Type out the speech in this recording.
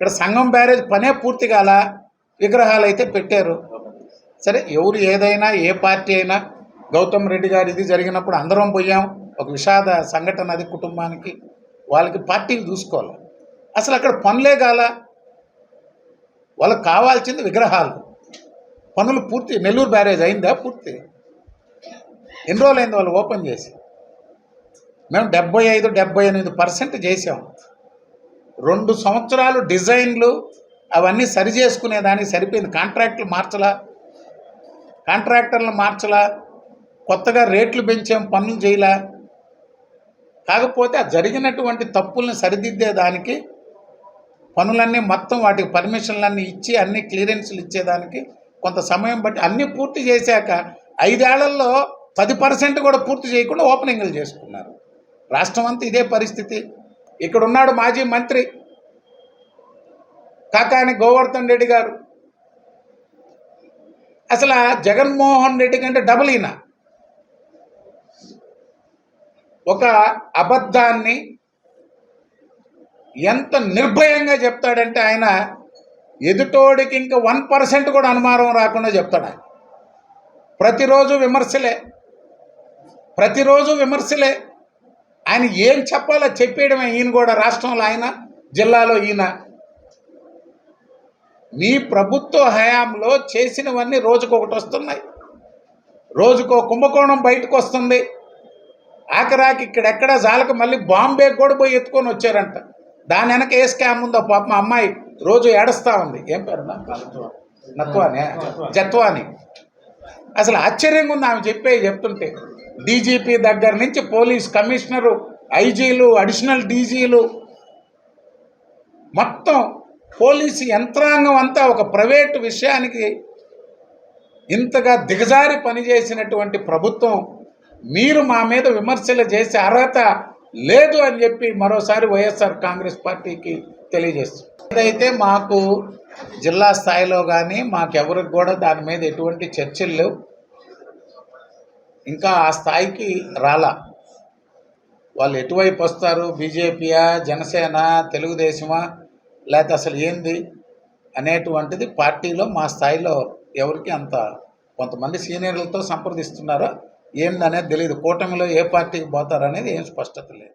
ఇక్కడ సంఘం బ్యారేజ్ పనే పూర్తి కాల విగ్రహాలు అయితే పెట్టారు. సరే ఎవరు ఏదైనా ఏ పార్టీ అయినా గౌతమ్ రెడ్డి గారి ఇది జరిగినప్పుడు అందరం పోయాం. ఒక విషాద సంఘటన అది కుటుంబానికి వాళ్ళకి పార్టీలు చూసుకోవాలి. అసలు అక్కడ పనులే కాల. వాళ్ళకి కావాల్సింది విగ్రహాలు. పనులు పూర్తి నెల్లూరు బ్యారేజ్ అయిందా పూర్తి? ఎన్ని రోజులు అయింది వాళ్ళు ఓపెన్ చేసి? మేము డెబ్బై ఐదు డెబ్బై ఎనిమిది పర్సెంట్ చేసాం. రెండు సంవత్సరాలు డిజైన్లు అవన్నీ సరి చేసుకునేదానికి సరిపోయింది. కాంట్రాక్టులు మార్చలా? కాంట్రాక్టర్లు మార్చలా? కొత్తగా రేట్లు పెంచాం పనులు చేయలా? కాకపోతే ఆ జరిగినటువంటి తప్పుల్ని సరిదిద్దేదానికి పనులన్నీ మొత్తం వాటికి పర్మిషన్లన్నీ ఇచ్చి అన్ని క్లియరెన్స్లు ఇచ్చేదానికి కొంత సమయం బట్టి అన్నీ పూర్తి చేశాక ఐదేళ్ళలో పది పర్సెంట్ కూడా పూర్తి చేయకుండా ఓపెనింగ్లు చేసుకున్నారు. రాష్ట్రం అంతా ఇదే పరిస్థితి. ఇక్కడ ఉన్నాడు మాజీ మంత్రి కాకాని గోవర్ధన్ రెడ్డి గారు. అసలు జగన్మోహన్ రెడ్డి కంటే డబుల్ ఈయన. ఒక అబద్ధాన్ని ఎంత నిర్భయంగా చెప్తాడంటే ఆయన ఎదుటోడికి ఇంకా వన్ పర్సెంట్ కూడా అనుమానం రాకుండా చెప్తాడు ఆయన. ప్రతిరోజు విమర్శలే. ప్రతిరోజు విమర్శలే. ఆయన ఏం చెప్పాలో చెప్పేయడమే ఈయన కూడా రాష్ట్రంలో ఆయన జిల్లాలో ఈయన. మీ ప్రభుత్వ హయాంలో చేసినవన్నీ రోజుకొకటి వస్తున్నాయి. రోజుకో కుంభకోణం బయటకు వస్తుంది. ఆఖరాకి ఇక్కడెక్కడ జాలక మళ్ళీ బాంబే కూడా పోయి ఎత్తుకొని వచ్చారంట. దాని వెనక ఏ స్కామ్ ఉందో పాప మా అమ్మాయి రోజు ఏడుస్తా ఉంది. ఏం పేరు నత్వానే. జత్వాని. అసలు ఆశ్చర్యంగా ఉంది ఆమె చెప్పే చెప్తుంటే. డీజీపీ దగ్గర నుంచి పోలీస్ కమిషనరు ఐజీలు అడిషనల్ డీజీలు మొత్తం పోలీసు యంత్రాంగం అంతా ఒక ప్రైవేటు విషయానికి ఇంతగా దిగజారి పనిచేసినటువంటి ప్రభుత్వం మీరు మా మీద విమర్శలు చేసే అర్హత లేదు అని చెప్పి మరోసారి వైఎస్ఆర్ కాంగ్రెస్ పార్టీకి తెలియజేస్తుంది ఏదైతే మాకు జిల్లా స్థాయిలో కానీ మాకెవరికి కూడా దాని మీద ఎటువంటి చర్చలు లేవు. ఇంకా ఆ స్థాయికి రాలా. వాళ్ళు ఎటువైపు వస్తారు? బీజేపీయా? జనసేన? తెలుగుదేశమా? లేకపోతే అసలు ఏంది? అనేటువంటిది పార్టీలో మా స్థాయిలో ఎవరికి అంత కొంతమంది సీనియర్లతో సంప్రదిస్తున్నారో ఏందనేది తెలియదు కూటమిలో ఏ పార్టీకి పోతారనేది ఏం స్పష్టత లేదు.